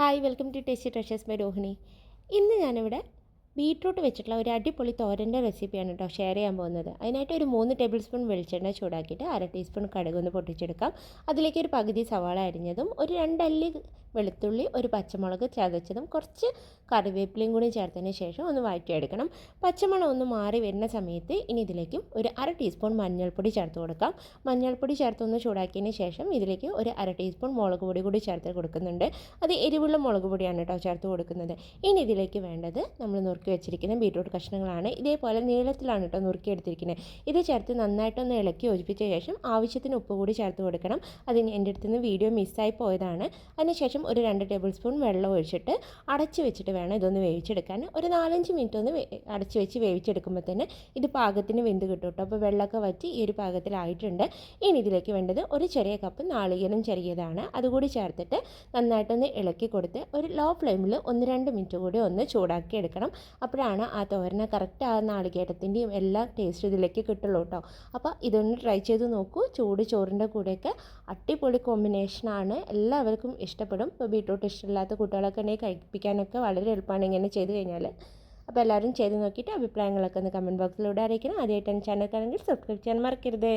Hi welcome to tasty treasures by Rohini ഇന്ന് ഞാനിവിടെ beetroot വെച്ചിട്ടുള്ള ഒരു അടിപൊളി തോരന്റെ റെസിപ്പിയാണ് കേട്ടോ ഷെയർ ചെയ്യാൻ പോകുന്നത്. അതിനായിട്ട് ഒരു മൂന്ന് ടേബിൾ സ്പൂൺ വെളിച്ചെണ്ണ ചൂടാക്കിയിട്ട് അര ടീസ്പൂൺ കടുക് ഒന്ന് പൊട്ടിച്ചെടുക്കാം. അതിലേക്ക് ഒരു പകുതി സവാള അരിഞ്ഞതും ഒരു രണ്ടല്ലി വെളുത്തുള്ളി ഒരു പച്ചമുളക് ചതച്ചതും കുറച്ച് കറിവേപ്പിലയും കൂടി ചേർത്തതിന് ശേഷം ഒന്ന് വഴറ്റിയെടുക്കണം. പച്ചമുളക് ഒന്ന് മാറി വരുന്ന സമയത്ത് ഇനി ഇതിലേക്ക് ഒരു അര ടീസ്പൂൺ മഞ്ഞൾപ്പൊടി ചേർത്ത് കൊടുക്കാം. മഞ്ഞൾപ്പൊടി ചേർത്ത് ഒന്ന് ചൂടാക്കിയതിന് ശേഷം ഇതിലേക്ക് ഒരു അര ടീസ്പൂൺ മുളക് പൊടി കൂടി ചേർത്ത് കൊടുക്കുന്നുണ്ട്. അത് എരിവുള്ള മുളക് പൊടിയാണ് കേട്ടോ ചേർത്ത് കൊടുക്കുന്നത്. ഇനി ഇതിലേക്ക് വേണ്ടത് നമ്മൾ നുറുക്കി വെച്ചിരിക്കുന്ന ബീട്രൂട്ട് കഷ്ണങ്ങളാണ്. ഇതേപോലെ നീളത്തിലാണ് കേട്ടോ നുറുക്കി എടുത്തിരിക്കുന്നത്. ഇത് ചേർത്ത് നന്നായിട്ടൊന്ന് ഇളക്കി യോജിപ്പിച്ച ശേഷം ആവശ്യത്തിന് ഉപ്പ് കൂടി ചേർത്ത് കൊടുക്കണം. അതിന് എന്റെ അടുത്ത് നിന്ന് വീഡിയോ മിസ്സായി പോയതാണ്. അതിനുശേഷം ഒരു രണ്ട് ടേബിൾ സ്പൂൺ വെള്ളം ഒഴിച്ചിട്ട് അടച്ച് വെച്ചിട്ട് വേണം ഇതൊന്ന് വേവിച്ചെടുക്കാൻ. ഒരു നാലഞ്ച് മിനിറ്റ് ഒന്ന് അടച്ച് വെച്ച് വേവിച്ചെടുക്കുമ്പോൾ തന്നെ ഇത് പാകത്തിന് വെന്ത് കിട്ടും കേട്ടോ. അപ്പോൾ വെള്ളമൊക്കെ വറ്റി ഈ ഒരു പാകത്തിലായിട്ടുണ്ട്. ഇനി ഇതിലേക്ക് വേണ്ടത് ഒരു ചെറിയ കപ്പ് നാളികേരം ചെറിയതാണ്. അതുകൂടി ചേർത്തിട്ട് നന്നായിട്ടൊന്ന് ഇളക്കി കൊടുത്ത് ഒരു ലോ ഫ്ലെയിമിൽ ഒന്ന് രണ്ട് മിനിറ്റ് കൂടി ഒന്ന് ചൂടാക്കി എടുക്കണം. അപ്പോഴാണ് ആ തോരന കറക്റ്റ് ആ നാളികേരത്തിന്റെയും എല്ലാ ടേസ്റ്റ് ഇതിലേക്ക് കിട്ടുള്ളൂ കേട്ടോ. അപ്പോൾ ഇതൊന്ന് ട്രൈ ചെയ്ത് നോക്കൂ. ചൂട് ചോറിന്റെ കൂടെയൊക്കെ അടിപൊളി കോമ്പിനേഷനാണ്. എല്ലാവർക്കും ഇഷ്ടപ്പെടും. ഇപ്പോൾ ബീട്രൂട്ട് ഇഷ്ടമില്ലാത്ത കുട്ടികളൊക്കെ ഉണ്ടെങ്കിൽ കഴിപ്പിക്കാനൊക്കെ വളരെ എളുപ്പമാണ് ഇങ്ങനെ ചെയ്ത് കഴിഞ്ഞാൽ. അപ്പോൾ എല്ലാവരും ചെയ്ത് നോക്കിയിട്ട് അഭിപ്രായങ്ങളൊക്കെ ഒന്ന് കമന്റ് ബോക്സിലൂടെ അറിയിക്കണം. ആദ്യമായിട്ടാണ് ചാനൽ കാണുമെങ്കിൽ സബ്സ്ക്രൈബ് ചെയ്യാൻ മറക്കരുത്.